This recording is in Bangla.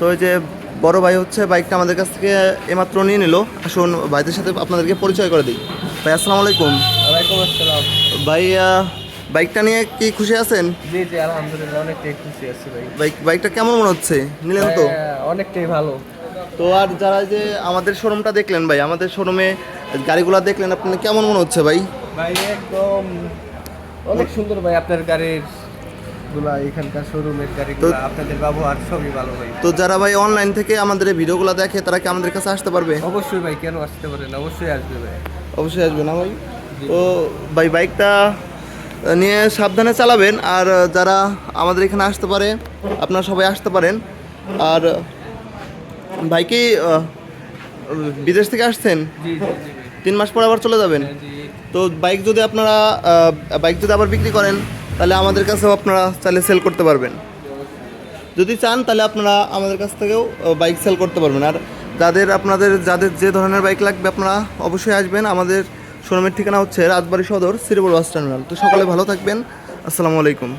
তো ওই যে বড় ভাই হচ্ছে বাইকটা আমাদের কাছ থেকে এমাত্র নিয়ে নিল। আসুন ভাইদের সাথে আপনাদেরকে পরিচয় করে দিই। ভাই আসসালামু আলাইকুম। ওয়ালাইকুম আসসালাম। ভাই বাইকটা নিয়ে কি খুশি আছেন? জি জি আলহামদুলিল্লাহ অনেকটাই খুশি আছি ভাই। বাইক বাইকটা কেমন মনে হচ্ছে? নিলেন তো? অনেকটাই ভালো। তো আর যারা যে আমাদের শোরুমটা দেখলেন ভাই আমাদের শোরুমে গাড়িগুলো দেখলেন আপনার কেমন মনে হচ্ছে ভাই? ভাই একদম অনেক সুন্দর ভাই আপনার গাড়ির গুলা এখানকার শোরুমের গাড়িগুলো আপনাদের ব্যবহার সবই ভালো ভাই। তো যারা ভাই অনলাইন থেকে আমাদের এই ভিডিওগুলো দেখে তারা কি আমাদের কাছে আসতে পারবে? অবশ্যই ভাই কেন আসতে পারেন অবশ্যই আসবে ভাই। অবশ্যই আসবে না ভাই? তো ভাই বাইকটা নিয়ে সাবধানে চালাবেন। আর যারা আমাদের এখানে আসতে পারে আপনারা সবাই আসতে পারেন। আর ভাই কি বিদেশ থেকে আসছেন? তিন মাস পর আবার চলে যাবেন? হ্যাঁ, তো বাইক যদি আপনারা বাইক যদি আবার বিক্রি করেন তাহলে আমাদের কাছেও আপনারা চাইলে সেল করতে পারবেন। যদি চান, তাহলে আপনারা আমাদের কাছ থেকেও বাইক সেল করতে পারবেন। আর যাদের আপনাদের, যাদের যে ধরনের বাইক লাগবে, আপনারা অবশ্যই আসবেন। আমাদের শোরুমের ঠিকানা হচ্ছে রাজবাড়ি সদর শ্রীপুর বাস টার্মিনাল। তো সকালে ভালো থাকবেন। আসসালামু আলাইকুম।